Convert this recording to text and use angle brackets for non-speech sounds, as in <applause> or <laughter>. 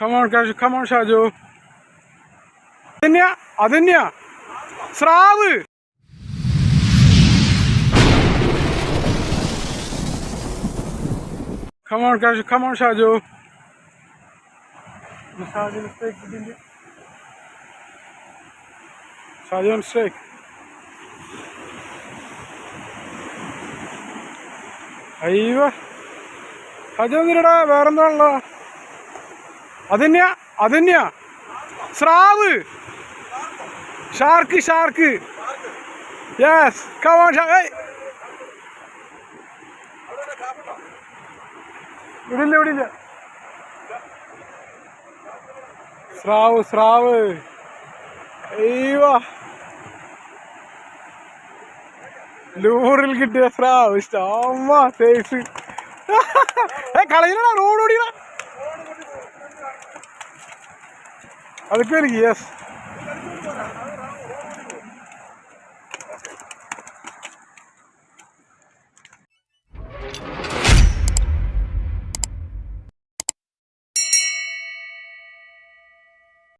Come on, Kaju. Come on, Shaju. Adinya, Adinya. Srav. Come on, Kaju. Come on, Shaju. Shaju, mistake. Shaju, mistake. അയ്യോ അജോ നിരടാ വേറെന്താണല്ലോ അതന്നെയാ അതന്നെയാ സ്രാവ് shark shark yes കവാൻ ഇവിടില്ല ഇവിടില്ല സ്രാവ് സ്രാവ് അയ്യോ ലൂറിൽ കിട്ടിയ സ്രാവ് ഇഷ്ടം സേഫ് <laughs> കളയിലടാ റോഡ് ഓടിയടാ அதுக்கு எனக்கு எஸ்